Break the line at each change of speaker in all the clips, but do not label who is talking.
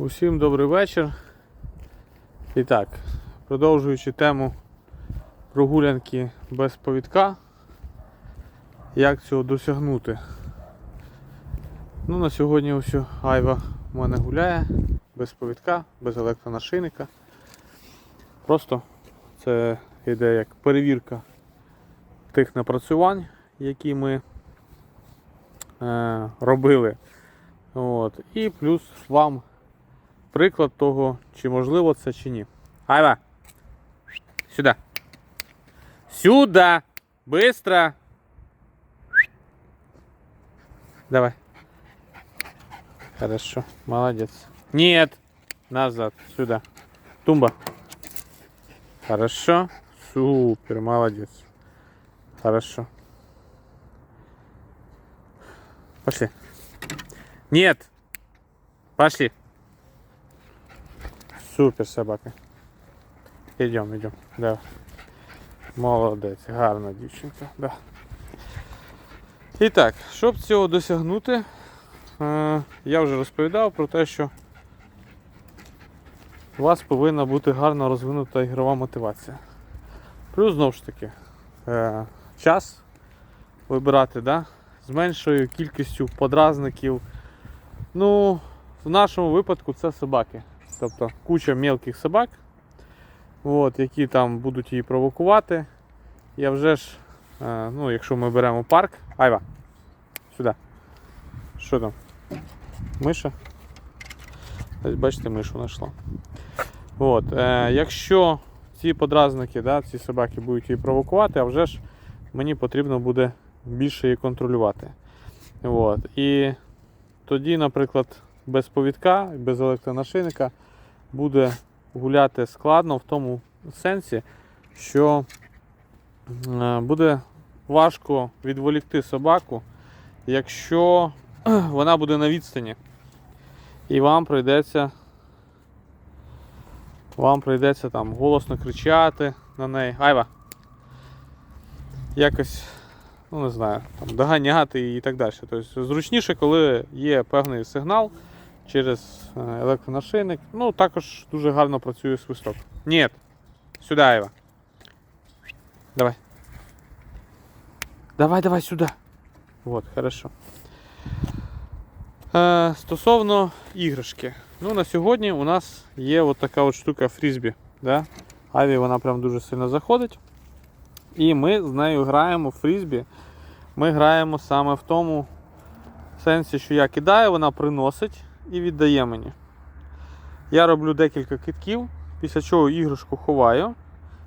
Усім добрий вечір. І так, продовжуючи тему прогулянки без повідка, як цього досягнути. Ну, на сьогодні ось Айва в мене гуляє без повідка, без електронашийника. Просто це йде як перевірка тих напрацювань, які ми е, робили. От. І плюс вам приклад того, чи можливо це чи ні. Айва! Сюди. Сюда! Быстро! Давай. Хорошо, молодец. Нет! Назад, сюда. Тумба. Хорошо. Супер, молодец. Хорошо. Пошли. Нет. Пошли. Супер собака. Идем, идем. Да. Молодець, гарна дівчинка. Да. І так, щоб цього досягнути, е, я вже розповідав про те, що у вас повинна бути гарно розвинута ігрова мотивація. Плюс знову ж таки, е, час вибирати, да? з меншою кількістю подразників. Ну, в нашому випадку це собаки. Тобто куча мелких собак, от, які там будуть її провокувати. Я вже ж, е, ну, якщо ми беремо парк. Айва, сюди. Що там? Миша? Ось бачите, мишу знайшла. От, е, якщо ці подразники, да, ці собаки будуть її провокувати, а вже ж мені потрібно буде більше її контролювати. От. І тоді, наприклад, без повідка, без електронашийника буде гуляти складно в тому сенсі, що е, буде важко відволікти собаку, якщо вона буде на відстані. І вам прийдеться вам прийдеться там голосно кричати на неї. Айва! Якось, ну не знаю, там, доганяти і так далі. Тобто зручніше, коли є певний сигнал через е, електронашийник. Ну, також дуже гарно працює свисток. Ні. Сюди, Айва. Давай. Давай, давай сюди. Вот, хорошо. Е, стосовно іграшки. Ну, на сьогодні у нас є от така от штука фрізбі. Да? Аві вона прям дуже сильно заходить. І ми з нею граємо в фрізбі. Ми граємо саме в тому сенсі, що я кидаю, вона приносить і віддає мені. Я роблю декілька китків, після чого іграшку ховаю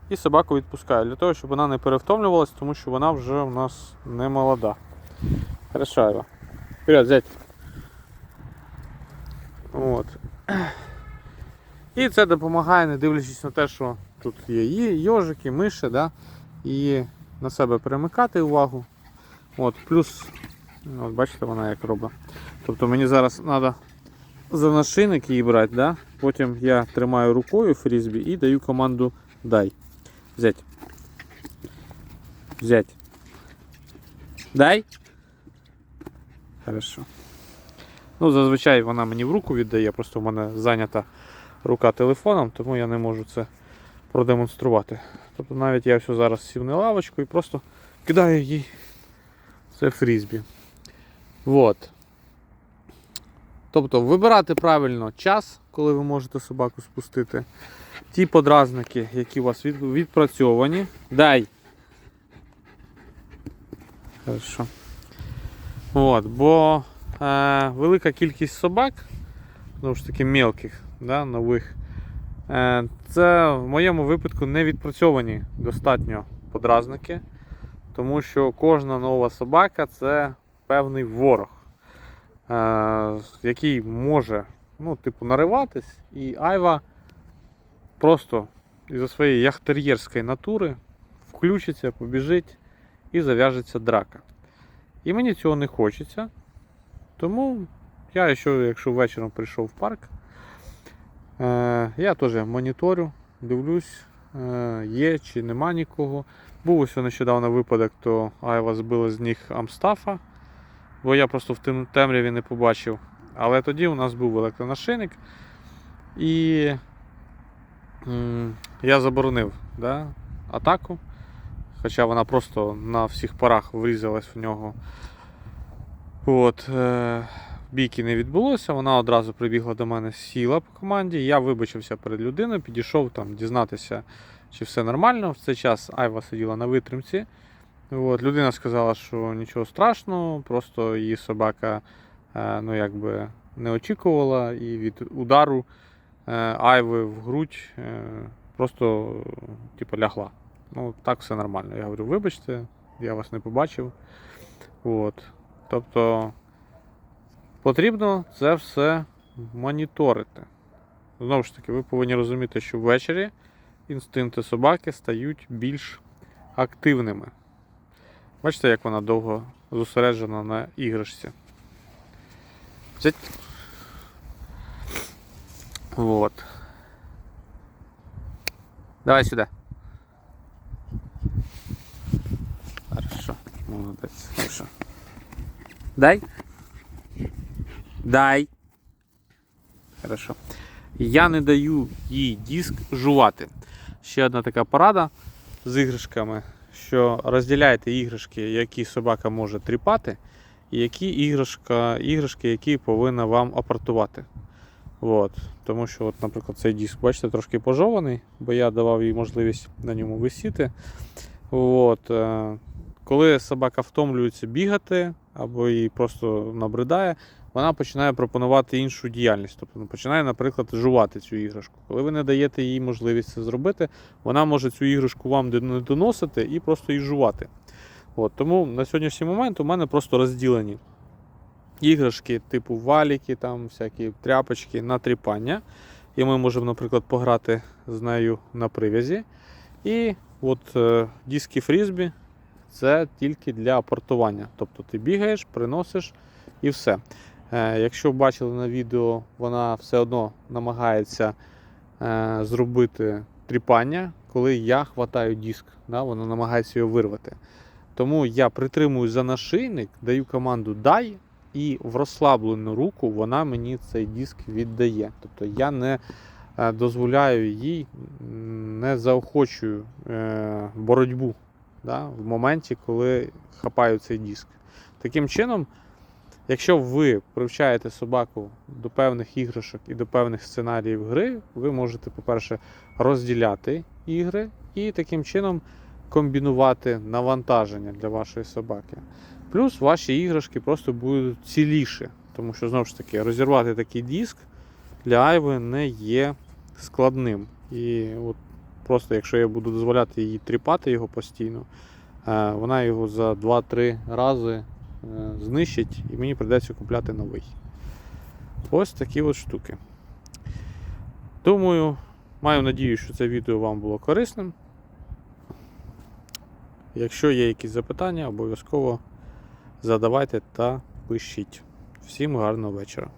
і собаку відпускаю, для того, щоб вона не перевтомлювалась, тому що вона вже у нас не молода. Хорошо, Айва. Вперед, зять. От. І це допомагає, не дивлячись на те, що тут є йожики, миші, да? і на себе перемикати увагу. От, Плюс, ну, от бачите, вона як робить. Тобто мені зараз треба за нашийник її брати, да? потім я тримаю рукою фрізбі і даю команду дай. Взять. Взять. Дай. Хорошо. Ну, зазвичай вона мені в руку віддає, просто в мене зайнята рука телефоном, тому я не можу це продемонструвати. Тобто навіть я все зараз сів на лавочку і просто кидаю їй це фрізбі. Вот. Тобто вибирати правильно час, коли ви можете собаку спустити. Ті подразники, які у вас відпрацьовані. Дай. Хорошо. От, бо е, велика кількість собак, знову ж таки мелких, да, нових, е, це в моєму випадку не відпрацьовані достатньо подразники, тому що кожна нова собака це певний ворог, який може ну, типу, нариватись, і Айва просто із-за своєї яхтер'єрської натури включиться, побіжить і зав'яжеться драка. І мені цього не хочеться. Тому я, що, якщо вечором прийшов в парк, е, я теж моніторю, дивлюсь, е, є чи нема нікого. Був ось нещодавно випадок, то Айва збила з ніг Амстафа, бо я просто в тем- темряві не побачив. Але тоді у нас був електронашийник. І я заборонив да, атаку, хоча вона просто на всіх парах врізалась в нього. От, е, бійки не відбулося, вона одразу прибігла до мене, сіла по команді. Я вибачився перед людиною, підійшов там дізнатися, чи все нормально. В цей час Айва сиділа на витримці. От, людина сказала, що нічого страшного, просто її собака е, ну, якби не очікувала і від удару е, Айви в грудь е, просто типу, лягла. Ну, так все нормально. Я говорю, вибачте, я вас не побачив. От. Тобто потрібно це все моніторити. Знову ж таки, ви повинні розуміти, що ввечері інстинкти собаки стають більш активними. Бачите, як вона довго зосереджена на іграшці. Вот. Давай сюда. Хорошо. Молодець. Хорошо. Дай. Дай. Хорошо. Я не даю їй диск жувати. Ще одна така порада з іграшками, що розділяйте іграшки, які собака може тріпати, і які іграшка, іграшки, які повинна вам апортувати. От. Тому що, от, наприклад, цей диск, бачите, трошки пожований, бо я давав їй можливість на ньому висіти. От. е, Коли собака втомлюється бігати або їй просто набридає, вона починає пропонувати іншу діяльність. Тобто ну, починає, наприклад, жувати цю іграшку. Коли ви не даєте їй можливість це зробити, вона може цю іграшку вам не доносити і просто її жувати. От, тому на сьогоднішній момент у мене просто розділені іграшки, типу валіки, там всякі тряпочки на тріпання. І ми можемо, наприклад, пограти з нею на прив'язі. І от е, диски фрізбі це тільки для апортування. Тобто ти бігаєш, приносиш і все. Е, якщо бачили на відео, вона все одно намагається е, зробити тріпання, коли я хватаю диск. Да, вона намагається його вирвати. Тому я притримую за нашийник, даю команду дай, і в розслаблену руку вона мені цей диск віддає. Тобто я не е, дозволяю їй, не заохочую боротьбу да, в моменті, коли хапаю цей диск. Таким чином, якщо ви привчаєте собаку до певних іграшок і до певних сценаріїв гри, ви можете, по-перше, розділяти ігри і таким чином комбінувати навантаження для вашої собаки. Плюс ваші іграшки просто будуть ціліші, тому що знову ж таки розірвати такий диск для Айви не є складним. І от просто якщо я буду дозволяти їй тріпати його постійно, е, вона його за 2-3 рази знищить і мені прийдеться купляти новий. Ось такі от штуки. Думаю, маю надію, що це відео вам було корисним. Якщо є якісь запитання, обов'язково задавайте та пишіть. Всім гарного вечора.